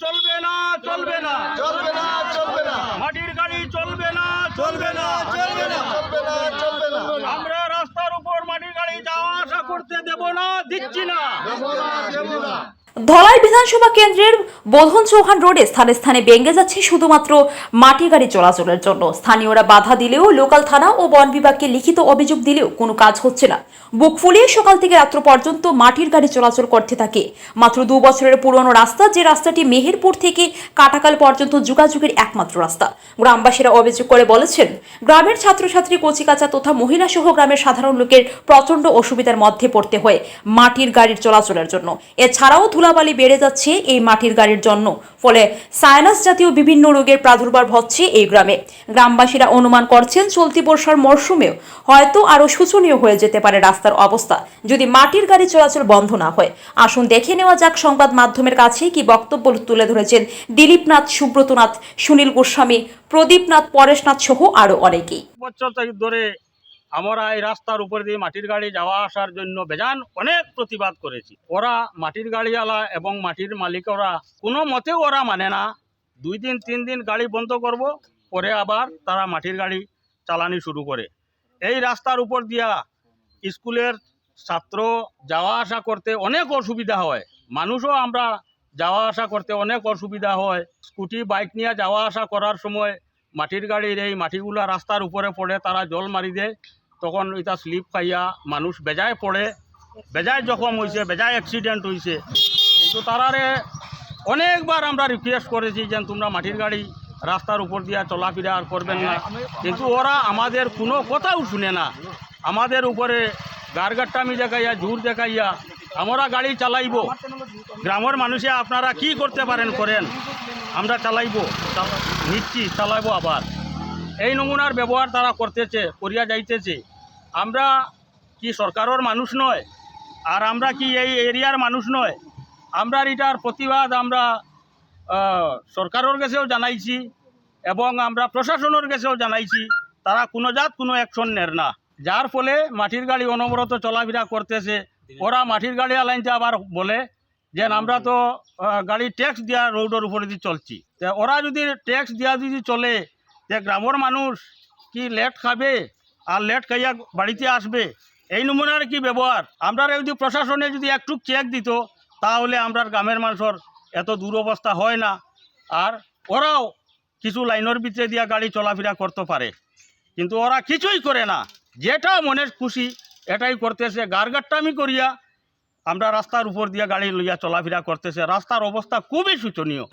চলবে না চলবে না। চলবে না চলবে না। মাটির গাড়ি চলবে না চলবে না। চলবে না চলবে না চলবে না। আমরা রাস্তার উপর মাটির গাড়ি যাওয়া আসা করতে দেব না দিচ্ছি না। দেব না দেব না। ধলাই বিধানসভা কেন্দ্রের বোধন চৌহান রোডে স্থানে স্থানে ভেঙে যাচ্ছে শুধুমাত্র মাটি গাড়ি চলাচলের জন্য। স্থানীয়রা বাধা দিলেও লোকাল থানা ও বন বিভাগকে লিখিত অভিযোগ দিলেও কোনো কাজ হচ্ছে না। বুক ফুলিয়ে সকাল থেকে রাত্র পর্যন্ত মাটির গাড়ি চলাচল করতে থাকে। মাত্র দু বছরের পুরনো রাস্তা, যে রাস্তাটি মেহেরপুর থেকে কাটাকাল পর্যন্ত যোগাযোগের একমাত্র রাস্তা। গ্রামবাসীরা অভিযোগ করে বলেছেন, গ্রামের ছাত্রছাত্রী কচিকাচা তথা মহিলা সহ গ্রামের সাধারণ লোকের প্রচণ্ড অসুবিধার মধ্যে পড়তে হয় মাটির গাড়ির চলাচলের জন্য। এছাড়াও ধুলাবালি বেড়ে যাচ্ছে এই মাটির গাড়ির জন্য। ফলে সাইনাস জাতীয় বিভিন্ন রোগের প্রাদুর্ভাব হচ্ছে এই গ্রামে। গ্রামবাসীরা অনুমান করছেন, চলতি বর্ষার মরশুমেও হয়তো আরও শোচনীয় হয়ে যেতে পারে রাস্তার অবস্থা, যদি মাটির গাড়ি চলাচল বন্ধ না হয়। আসুন দেখে নেওয়া যাক সংবাদ মাধ্যমের কাছে কি বক্তব্য তুলে ধরেছেন দিলীপনাথ, সুব্রতনাথ, সুনীল গোস্বামী, প্রদীপনাথ, পরেশনাথ সহ আরও অনেকেই। ধরে আমরা এই রাস্তার উপর দিয়ে মাটির গাড়ি যাওয়া আসার জন্য বেজান অনেক প্রতিবাদ করেছি। ওরা মাটির গাড়িওয়ালা এবং মাটির মালিকরা কোনো মতে ওরা মানে না। দুই দিন, তিন দিন গাড়ি বন্ধ করব, পরে আবার তারা মাটির গাড়ি চালানি শুরু করে। এই রাস্তার উপর দিয়া স্কুলের ছাত্র যাওয়া আসা করতে অনেক অসুবিধা হয়। মানুষও আমরা যাওয়া আসা করতে অনেক অসুবিধা হয়। স্কুটি, বাইক নিয়ে যাওয়া আসা করার সময় মাটির গাড়ির এই মাটিগুলা রাস্তার উপরে পড়ে, তারা জল মারি দেয়, তখন এটা স্লিপ খাইয়া মানুষ বেজায় পড়ে। বেজায় জখম হয়েছে বেজায় অ্যাক্সিডেন্ট হয়েছে কিন্তু তারারে অনেকবার আমরা রিকোয়েস্ট করেছি যে তোমরা মাটির গাড়ি রাস্তার উপর দিয়া চলাফেরা আর করবেন না। কিন্তু ওরা আমাদের কোনো কথাও শুনে না। আমাদের উপরে গারগাট্টামি দেখাইয়া জোর দেখাইয়া আমরা গাড়ি চালাইব। গ্রামের মানুষে আপনারা কি করতে পারেন করেন, আমরা চালাইব নিচ্ছি চালাইব আবার। এই নমুনার ব্যবহার তারা করতেছে, করিয়া যাইতেছে। আমরা কি সরকারের মানুষ নয়, আর আমরা কি এই এরিয়ার মানুষ নয়, আমরা এটার প্রতিবাদ আমরা সরকারের কাছেও জানাইছি এবং আমরা প্রশাসনের কাছেও জানাইছি। তারা কোনো জাত কোনো অ্যাকশন নেন না। যার ফলে মাটির গাড়ি অনবরত চলাফেরা করতেছে ওরা মাটির গাড়ি আলাইনতে আবার বলে যে আমরা তো গাড়ি ট্যাক্স দেওয়া রোডের উপরে দিয়ে চলছি। তা ওরা যদি ট্যাক্স দেওয়া যদি চলে যে গ্রামের মানুষ কি লেট খাবে আর লেট খাইয়া বাড়িতে আসবে এই নমুনার কি ব্যবহার? আমরা যদি প্রশাসনে যদি একটু চেক দিত তাহলে আমরা গ্রামের মানুষের এত দুরবস্থা হয় না। আর ওরাও কিছু লাইনের ভিতরে দিয়া গাড়ি চলাফেরা করতে পারে। কিন্তু ওরা কিছুই করে না। যেটা মনের খুশি এটাই করতেছে। গারগাট্টামি করিয়া আমরা রাস্তার উপর দিয়ে গাড়ি লইয়া চলাফেরা করতেছে। রাস্তার অবস্থা খুবই শোচনীয়।